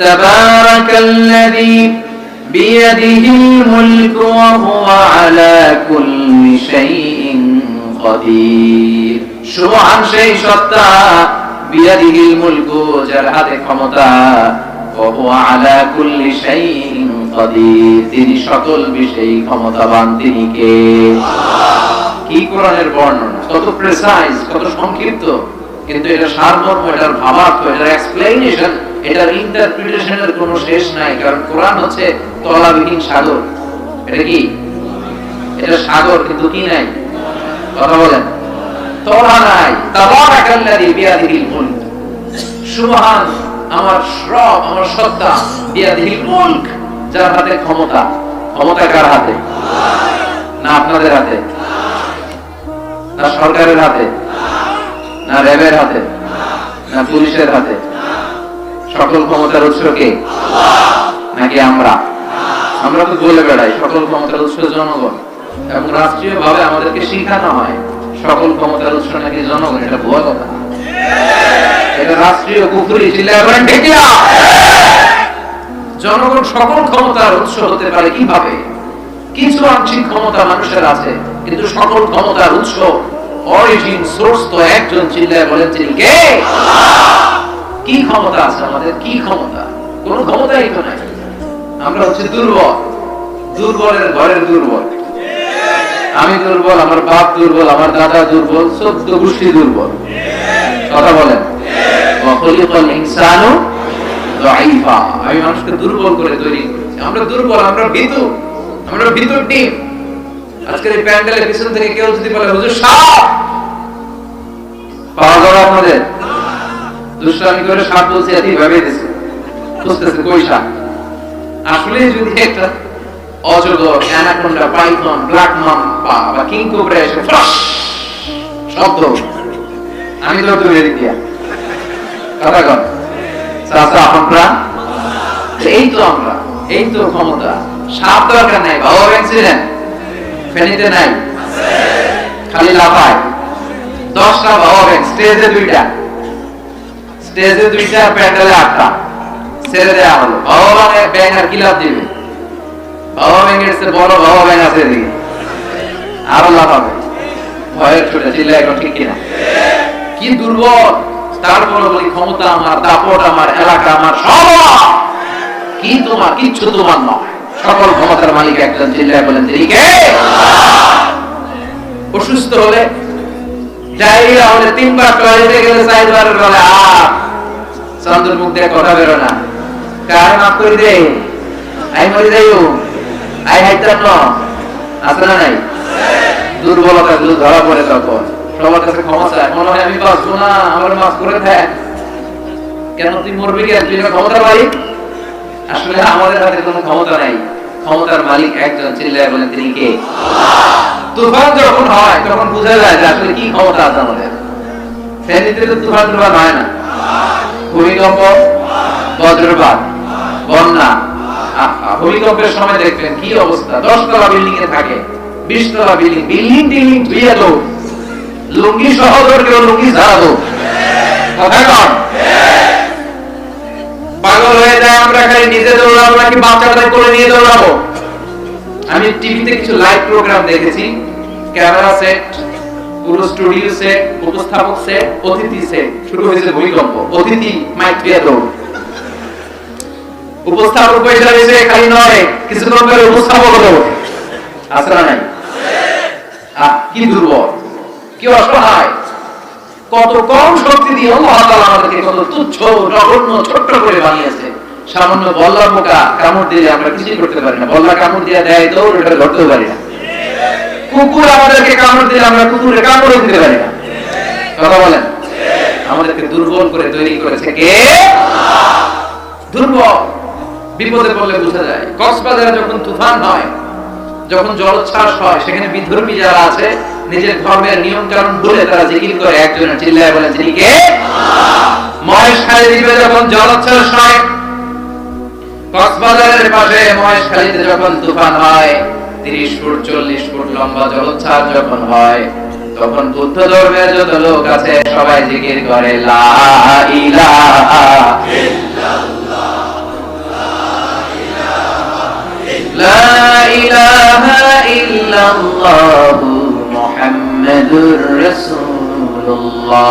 تبارك الذي بيده الملك وهو على كل شيء قدير সুবহান সেই সত্তা বিয়াদিহিল মুলকু যার হাতে ক্ষমতা وهو على كل شيء قدير তিনি সকল বিষয়ে ক্ষমতাবান তিনি কে কি কোরআনের বর্ণনা কত প্রেসাইজ কত সংক্ষিপ্ত কিন্তু এটা সারমর্ম এটার ভাবার্থ এটার এক্সপ্লেনেশন এটার ইন্টারপ্রিটেশনের কোনো শেষ নাই, কারণ কোরআন হচ্ছে তলাবিহীন সাগর। এটা কি? এটা সাগর, কিন্তু কি নাই? কথা বলেন। তলা নাই। তাবারাকাল্লাযী বিয়াদিহিল মুলক। সুবহান, আমার সব আমার সত্তা, বিয়াদিহিল মুলক, যার হাতে ক্ষমতা। ক্ষমতা কার হাতে? না আপনাদের হাতে। না সরকারের হাতে? না র্যাবের হাতে? না পুলিশের হাতে? সকল ক্ষমতার উৎস কে? নাকি আমরা? আমরা তো বলে বেড়াই, সকল ক্ষমতার উৎস জনগণ। এবং রাষ্ট্রীয় ভাবে আমাদেরকে শিখানো হয়, সকল ক্ষমতার উৎস নাকি জনগণ, এটা ভুয়া কথা। এটা রাষ্ট্রীয় কুকুরি জনগণ সকল ক্ষমতার উৎস হতে পারে কীভাবে? কিছু আংশিক ক্ষমতা মানুষের আছে, কিন্তু সকল ক্ষমতার উৎস অরিজিন সোর্স তো একজন, চিল্লায় বলেন, তিনি কে? কি ক্ষমতা আছে আমাদের? কি ক্ষমতা? কোন ক্ষমতাই তো নাই। আমরা হচ্ছে দুর্বল। দুর্বলের ঘরের দুর্বল। আমি দুর্বল, আমার বাপ দুর্বল, আমার দাদা দুর্বল চোদ্দ গোষ্ঠী দুর্বল। কথা বলেন। আমি মানুষকে দুর্বল করে তৈরি আমরা দুর্বল, আমরা আমরা টিম। পাওয়া যাবে দুষ্টামি করে সাপ বলছে, এত ভাবে দিছে। বুঝতেছে কই সাপ? আসলে যদি একটা অজগর, অ্যানাকোন্ডা, পাইথন, ব্ল্যাক মাম্পা বা কিং কোবরা এসে শব্দ আমি তো দূরে দিয়া। কথা চাচা আমরা এই তো আমরা, এই তো ক্ষমতা। সাপ দরকার নাই, বাবা ভ্যাকসিনেন ফেনিতে নাই। খালি লাফায়। দশটা বাবা ব্যাংক স্টেজে দুইটা। স্টেজে দুইটা প্যান্ডেলে আটটা। ছেড়ে দেওয়া হলো। বাবা ব্যাংক আর কি লাভ দিবে বাবা ব্যাংকের চেয়ে বড়, বাবা আছে আরও লাভ হবে। ভয়ের ছোটে চিল্লা এখন ঠিক কিনা? কি দুর্বল! তারপরে বলি, ক্ষমতা আমার, দাপট আমার, এলাকা আমার, সব কি তোমার, কিচ্ছু তোমার নয়। সকল ক্ষমতার মালিক একজন, চিল্লায় বলেন কে? অসুস্থ হলে ডায়রিয়া হলে তিনবার টয়লেটে গেলে চারবারের বলে চন্দ্র মুখ দিয়ে কথা বেরো না। কার মাফ করে দে? আই মরি যাইও। আই হাইতাম ন আছে না নাই? দুর্বলতা গুলো ধরা পড়ে তখন। সবার কাছে ক্ষমা চায়। মনে হয় আমি বাঁচবো না আমার মাফ করে দেয় কেন তুই মরবি কেন? তুই ক্ষমতার মালিক আসলে আমাদের হাতে কোনো ক্ষমতা নাই। ক্ষমতার মালিক একজন চিল্লায় বলেন তিনি কে? তুফান যখন হয় তখন বোঝা যায় যে আসলে কি ক্ষমতা আছে আমাদের। ফেনীতে তো তুফান তুফান হয় না। ভূমিকম্প বজ্রপাত বন্যা ভূমিকম্পের সময় দেখবেন কি অবস্থা। দশতলা বিল্ডিং এ থাকে বিশ তলা বিল্ডিং বিল্ডিং টিল্ডিং ধুয়ে দো লুঙ্গি সহ কেউ লুঙ্গি ঝাড়া দো কথা কন। পাগল হয়ে যায়, আমরা খালি নিজে দৌড়াবো নাকি বাচ্চাদের করে নিয়ে দৌড়াবো? আমি টিভিতে কিছু লাইভ প্রোগ্রাম দেখেছি ক্যামেরা সেট পুরো স্টুডিও সেট উপস্থাপক সেট অতিথি সেট শুরু হয়েছে ভূমিকম্প, অতিথি মাইক দিয়ে দৌড়। উপস্থাপক পয়সা এসে খালি নয় কিছুক্ষণ পরে উপস্থাপক হলো। না নাই? কি দুর্বল কি অসহায়? কত কম শক্তি দিয়ে আমাদেরকে কত তুচ্ছ জঘন্য ছোট্ট করে বানিয়েছে। সামান্য বল্লা পোকা কামড় দিয়ে আমরা কিছুই করতে পারি না। বল্লা কামড় দিয়ে দেয় দৌড় এটা ধরতেও পারি না। কুকুর আমাদেরকে কামড় দিলে আমরা কুকুরে কামড়ও দিতে পারি না। কথা বলেন? আমাদেরকে দুর্বল করে তৈরি করেছে কে? দুর্বল। বিপদে পড়লে বোঝা যায়। কক্সবাজারে যখন তুফান হয়, যখন জলোচ্ছ্বাস হয়, সেখানে বিধর্মী যারা আছে নিজের ধর্মের নিয়ম কারণ ভুলে তারা জিকির করে একজনের চিল্লায় বলে যিনি কে? মহেশখালী দিবে যখন জলোচ্ছ্বাস হয়, কক্সবাজারের পাশে মহেশ খালিতে যখন তুফান হয়, তিরিশ ফুট, চল্লিশ ফুট লম্বা জলোচ্ছ্বাস যখন হয়, তখন বুদ্ধ ধর্মের যত লোক আছে, সবাই জিকির করে, লা ইলাহা ইল্লাল্লাহ। লা ইলাহা ইল্লাল্লাহু। মুহাম্মাদুর রাসূলুল্লাহ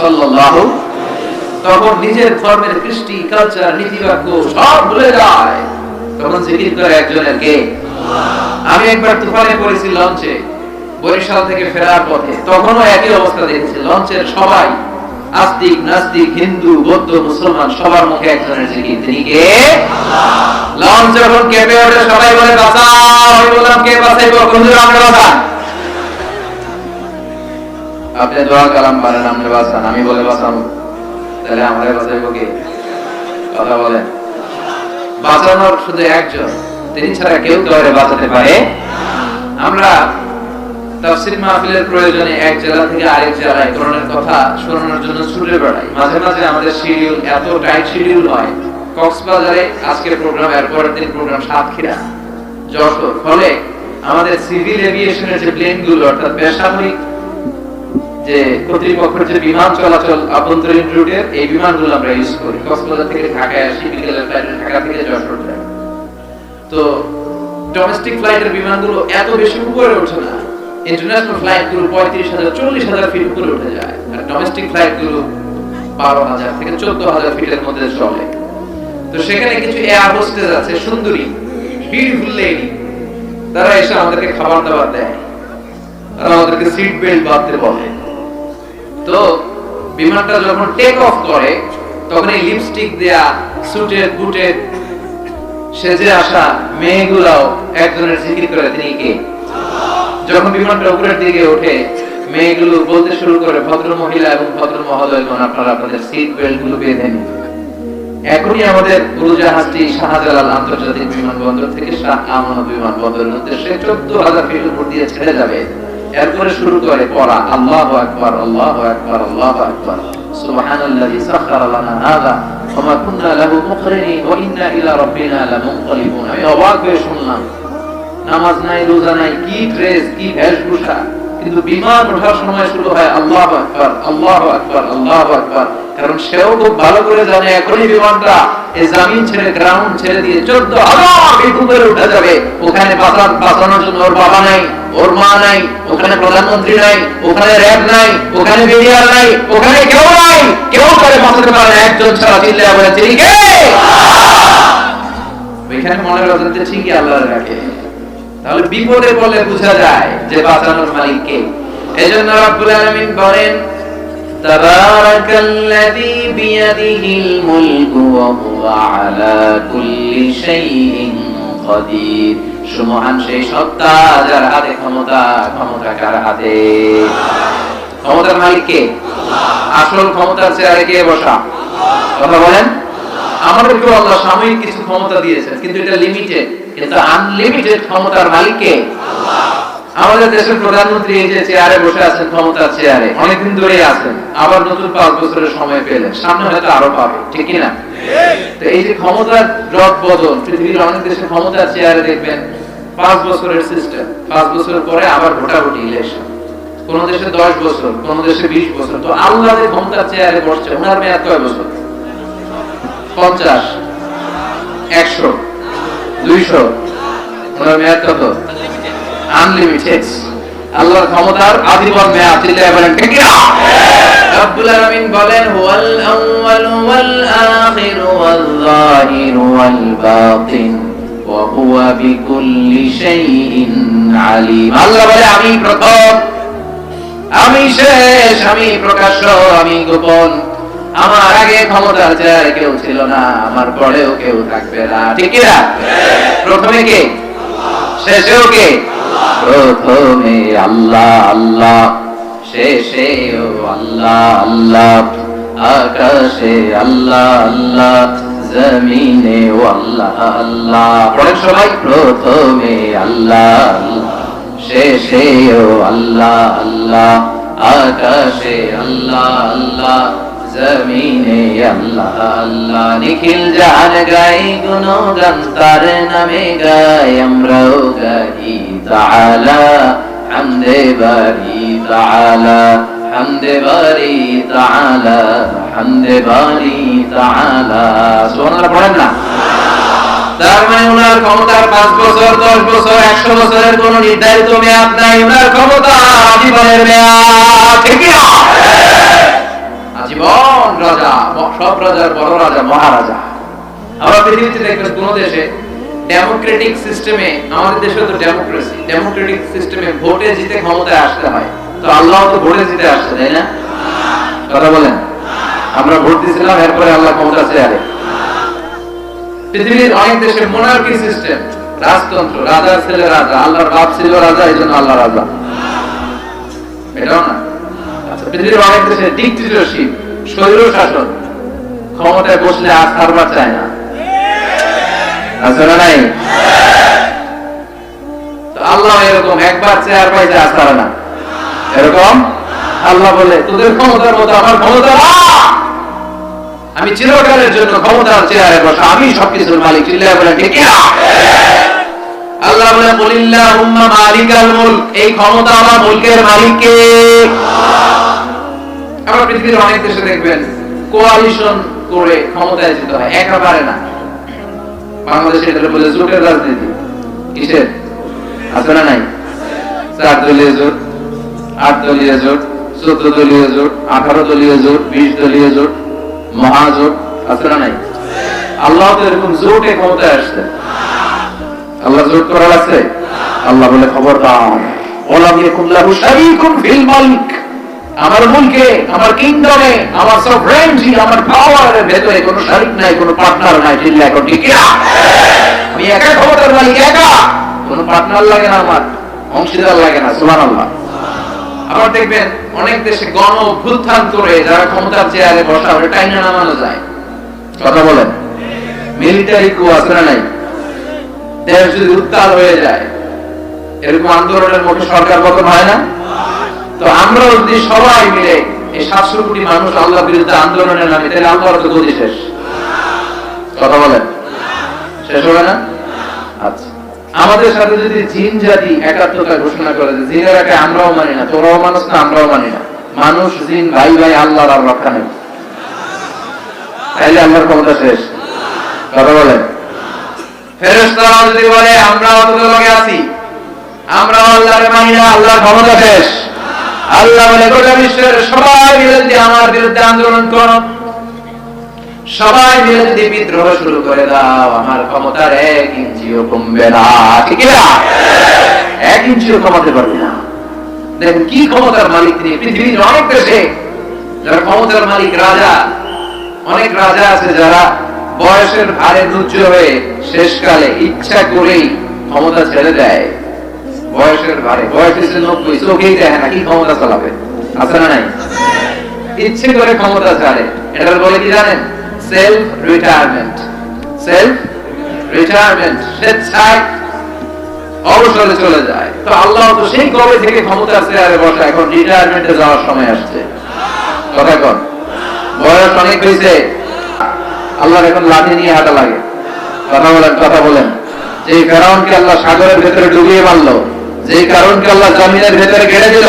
সাল্লাল্লাহু তখন নিজের ধর্মের কৃষ্টি কালচার নীতিবাক্য সব ভুলে যায়। তখন জিকির করে একজনের কে? আমি একবার তুফানে পড়েছি লঞ্চে বরিশাল থেকে ফেরার পথে। তখনও একই অবস্থা দেখেছি লঞ্চের সবাই আস্তিক নাস্তিক হিন্দু বৌদ্ধ মুসলমান সবার মুখে একজনের জিকির। তিনি কে? লঞ্চ যখন কেঁপে ওঠে সবাই বলে বাঁচাও! আমি বললাম কে বাঁচাইবো? হুজুর আপনি বাঁচান। আপনি দোয়া কালাম পারেন, আপনি বাঁচান, আমি বলে বাঁচাবো। তাহলে আমরা বাঁচাইবো কে? কথা বলেন। বাঁচানোর শুধু একজন, তিনি ছাড়া কেউ কাউরে বাঁচাতে পারে? আমরা তাফসীর মাহফিলের প্রয়োজনে এক জেলা থেকে আরেক জেলায় কোরআনের কথা শোনানোর জন্য ছুটে বেড়াই। মাঝে মাঝে আমাদের শিডিউল এত টাইট শিডিউল হয়। কক্সবাজারে আজকের প্রোগ্রাম এর পরের দিন প্রোগ্রাম সাতক্ষীরা। যশোর, ফলে আমাদের সিভিল এভিয়েশনের যে প্লেনগুলো অর্থাৎ বেসামরিক যে কর্তৃপক্ষের যে বিমান চলাচল আভ্যন্তরীণ রুটের, এই বিমানগুলো আমরা ইউজ করি। কক্সবাজার থেকে ঢাকায় আসি বিকেলের ফ্লাইটে ঢাকা থেকে যশোর তো ডোমেস্টিক ফ্লাইটের বিমানগুলো এত বেশি উপরে ওঠে না। ইন্টারন্যাশনাল ফ্লাইটগুলো পঁয়ত্রিশ হাজার, চল্লিশ হাজার ফিট উপরে উঠে যায়। আর ডোমেস্টিক ফ্লাইটগুলো বারো হাজার থেকে চোদ্দ হাজার ফিটের মধ্যে চলে। তো সেখানে কিছু এয়ার হোস্টেস আছে, সুন্দরী বিউটিফুল লেডি তারা এসে আমাদেরকে খাবার দাবার দেয়। তারা আমাদেরকে সিট বেল্ট বাঁধতে বলে। তো বিমানটা যখন টেক অফ করে, তখন এই লিপস্টিক দেয়া সুটের বুটের সেজে আসা মেয়েগুলাও একজনের জিকির করে তিনি কে? যখন বিমানটা উপরের দিকে ওঠে, মেয়েগুলো বলতে শুরু করে, ভদ্র মহিলা এবং ভদ্র মহোদয়গণ আপনারা আপনাদের সিট বেল্টগুলো বেঁধে নিন। এখনই আমাদের উড়োজাহাজটি শাহজালাল আন্তর্জাতিক বিমানবন্দর থেকে শাহ আমানত বিমানবন্দরের উদ্দেশ্যে চোদ্দ হাজার ফিট উপর দিয়ে ছেড়ে যাবে। এরপরে শুরু করে পড়া আল্লাহ আকবার আল্লাহ আকবার আল্লাহ আকবার। অবাক হয়ে শুনলাম, নামাজ নাই, রোজা নাই, কি ড্রেস, কি বেশভূষা। কিন্তু বিমান ওঠার সময় শুরু হয় আল্লাহ আকবার আল্লাহ আকবার আল্লাহ আকবার। কারণ সেও খুব ভালো করে জানে এখনই বিমানটা, এই জামিন ছেড়ে গ্রাউন্ড ছেড়ে দিয়ে চোদ্দ ফিট উঠে যাবে। ওখানে বাঁচানোর জন্য ওর বাবা নাই। ওর মা নাই, ওখানে প্রধানমন্ত্রী নাই, ওখানে র্যাব নাই, ওখানে বিডিআর নাই, ওখানে কেউ নাই, কেউ করে বাঁচাতে পারে একজন ছাড়া চিল্লায় বলে তিনি কে? ওইখানে মনে রাখতে ঠিকই আল্লাহ রাখে তাহলে বিপদে বলে বোঝা যায় যে বাঁচানোর মালিক কে। এজন্য রব্বুল আলামিন বলেন, তাবারাকাল্লাযী বিয়াদিহিল মুলকু ওয়া হুয়া আলা কুল্লি শাইইন কাদির সুমহান সেই সত্তা যার হাতে ক্ষমতা ক্ষমতা কার হাতে? ক্ষমতার মালিক কে? আসল ক্ষমতার চেয়ারে কে বসা? কথা বলেন? আমাদেরকেও আল্লাহ সাময়িক কিছু ক্ষমতা দিয়েছেন, কিন্তু এটা লিমিটেড কিন্তু আনলিমিটেড ক্ষমতার মালিক কে? আমাদের দেশের প্রধানমন্ত্রী এই যে চেয়ারে বসে আছেন, ক্ষমতার চেয়ারে, অনেকদিন ধরে আছেন, আবার নতুন পাঁচ বছরের সময় পেলেন, সামনে হয়তো আরও পাবে, ঠিক কি না তো এই যে ক্ষমতার রদ বদল, পৃথিবীর অনেক দেশে ক্ষমতার চেয়ারে দেখবেন পাঁচ বছরের সিস্টেম পাঁচ বছর পরে আবার ভোটাভুটি ইলেকশন কোন দেশে দশ বছর, কোন দেশে বিশ বছর। তো আল্লাহ ক্ষমতার চেয়ারে বসছে, ওনার মেয়াদ কয় বছর? পঞ্চাশ। একশো। দুইশো। ওনার মেয়াদ কত? আনলিমিটেড আল্লাহর ক্ষমতার আজীবন মেয়াদ, চিল্লায় বলেন, ঠিক না রব্বুল আলামিন বলেন, হুয়াল আউয়াল ওয়াল আখির, ওয়াল যাহির ওয়াল বাতিন। আল্লাহ বলে, আমি প্রথম, আমি শেষ, আমি প্রকাশ্য, আমি গোপন। আমার আগে ক্ষমতার চেয়ারে কেউ ছিল না, আমার পরেও কেউ থাকবে না। ঠিক প্রথমে কে? শেষেও কে? প্রথমে আল্লাহ আল্লাহ। শেষেও আল্লাহ আল্লাহ। আকাশে আল্লাহ আল্লাহ। জমিনে, আল্লাহ আল্লাহ। পড়েন সবাই প্রথমে আল্লাহ আল্লাহ। শেষেও আল্লাহ আল্লাহ। আকাশে আল্লাহ আল্লাহ। জমিনে আল্লাহ আল্লাহ। নিখিল জাহান গাই গুণগান, তার নামে গাই আমরাও গাই তাআলা। হামদে বারি তাআলা। না? তার মানে ওনার ক্ষমতার পাঁচ বছর, দশ বছর, একশো বছরের নির্ধারিত ওনার রাজা, সব বড় রাজা, মহারাজা। আমরা কোন দেশে ডেমোক্রেটিক সিস্টেমে, আমাদের দেশে তো ডেমোক্রেসি, ডেমোক্রেটিক সিস্টেমে ভোটে জিতে ক্ষমতায় আসতে হয়। আল্লাহ তো ভোটে জিতে আসছে, তাই না? কথা বলেন। আমরা ভোট দিয়েছিলাম, এরপরে আল্লাহ ক্ষমতা চেয়ারে পৃথিবীর অনেক দেশে মোনার্কি সিস্টেম রাজতন্ত্র রাজার ছেলে রাজা, আল্লাহর বাপ ছিল রাজা এই জন্য আল্লাহ রাজা। আচ্ছা পৃথিবীর অনেক দেশে শাসন ক্ষমতায় বসলে আর সারবার না। নাই? আল্লাহ এরকম একবার চেয়ার পাইতে আর না। এরকম? আল্লাহ বলে, তোদের ক্ষমতার মতো আমার ক্ষমতা না! আমি চিরকালের জন্য ক্ষমতার চেয়ারে বসা, আমি সবকিছুর মালিক। চিল্লায় বলে, ঠিক আল্লাহ বলে মুলক। এই ক্ষমতা আমার মুলকের আমরা পৃথিবীর অনেক দেশে দেখবেন কোয়ালিশন করে ক্ষমতায় যেতে হয় পারে না। বাংলাদেশে এটা বলে জোটের রাজনীতি। কিসের? আছে না নাই? চার দলীয় জোট। আট দলীয় জোট, চোদ্দ দলীয় জোট, আঠারো দলীয় জোট, বিশ দলীয় জোট মহাজোট আছে না নাই? আল্লাহ তো এরকম জোটে ক্ষমতায় আসছে। আল্লাহ জোট করার আছে? আল্লাহ বলে খবর মুলক। আমার মুলকে, আমার কিংডমে, আমার আমার পাওয়ারের ভেতরে কোনো শারিক নাই, কোনো পার্টনার নাই চিল্লা এখন ঠিক আমি একা ক্ষমতার মালিক, একা। কোনো পার্টনার লাগে না আমার, অংশীদার লাগে না, সুবহানাল্লাহ। আবার দেখবেন অনেক দেশে গণ অভ্যুত্থান করে যারা ক্ষমতার চেয়ারে বসা ওটা টাইনা নামানো যায়। কথা বলেন। মিলিটারি কু না নাই? দেশ যদি উত্তাল হয়ে যায় এরকম আন্দোলনের মুখে সরকার পতন হয় না? তো আমরা যদি সবাই মিলে এই সাতশো কোটি মানুষ আল্লাহ বিরুদ্ধে আন্দোলনের নামে তাহলে আল্লাহর তো গতি শেষ। কথা বলেন। শেষ হবে না? আচ্ছা। আমাদের সাথে যদি জিন জাতি একাত্মতা ঘোষণা করে যে জিনের একে আমরাও মানি না, তোরাও মানুষ না, আমরাও মানি না, মানুষ, জিন, ভাই ভাই, আল্লাহর আর রক্ষা নেই। তাইলে আল্লাহর ক্ষমতা শেষ। কথা যদি বলে আমরা অতদের আছি আমরা আল্লাহরে মানি না, আল্লাহর ক্ষমতা শেষ। আল্লাহ বলে, গোটা বিশ্বের সবাই আমার বিরুদ্ধে আন্দোলন করো সবাই মিলে যদি বিদ্রোহ শুরু করে দাও, আমার ক্ষমতার এক ইঞ্চিও কমবে না। ঠিক না এক ইঞ্চিও কমাতে পারবে না। দেখেন, কি ক্ষমতার মালিক তিনি? পৃথিবীর অনেক দেশে যারা ক্ষমতার মালিক, রাজা, অনেক রাজা আছে যারা বয়সের ভারে নুচ্চ হয়ে শেষকালে ইচ্ছা করেই ক্ষমতা ছেড়ে দেয়। বয়সের ভারে বয়স হচ্ছে নব্বই, চোখেই দেখে না কি ক্ষমতা চালাবে। আছে না নাই? ইচ্ছে করে ক্ষমতা ছাড়ে। এটার বলে কি জানেন? সেলফ রিটায়ারমেন্ট সেলফ রিটায়ারমেন্ট স্বেচ্ছায় অবসরে চলে যায়। তো আল্লাহ তো সেই কবে থেকে ক্ষমতার চেয়ারে বসা, এখন রিটায়ারমেন্টে যাওয়ার সময় আসছে। কথা কন। বয়স অনেক হয়েছে। আল্লাহর এখন লাঠি নিয়ে হাঁটা লাগে। কথা বলেন কথা বলেন। যে ফেরাউনকে আল্লাহ সাগরের ভেতরে ডুবিয়ে মারলো যে কারণকে আল্লাহ জমিনের ভেতরে গেড়ে দিল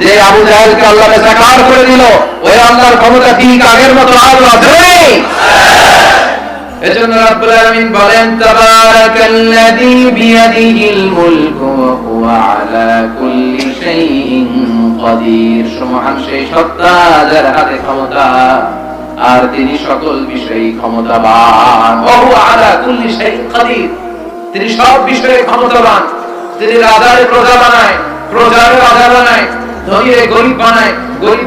যে আবু জাহেলকে আল্লাহ বেসাকার করে দিল ওই আল্লাহর ক্ষমতা ঠিক আগের মতো আজ আছে এজন্য রাব্বুল আলামিন বলেন তাবারাকাল্লাযী বিয়াদিহিল মুলকু ওয়া হুয়া আলা কুল্লি শাইইন কাদির সুবহান সেই সত্তা যার হাতে ক্ষমতা আর তিনি সকল বিষয়ে ক্ষমতাবান। ওয়া হুয়া আলা কুল্লি শাইইন কাদির তিনি সব বিষয়ে ক্ষমতাবান। তিনি রাজারে প্রজা বানায় প্রজারে রাজা বানায়। ধনীরে গরিব বানায় গরিব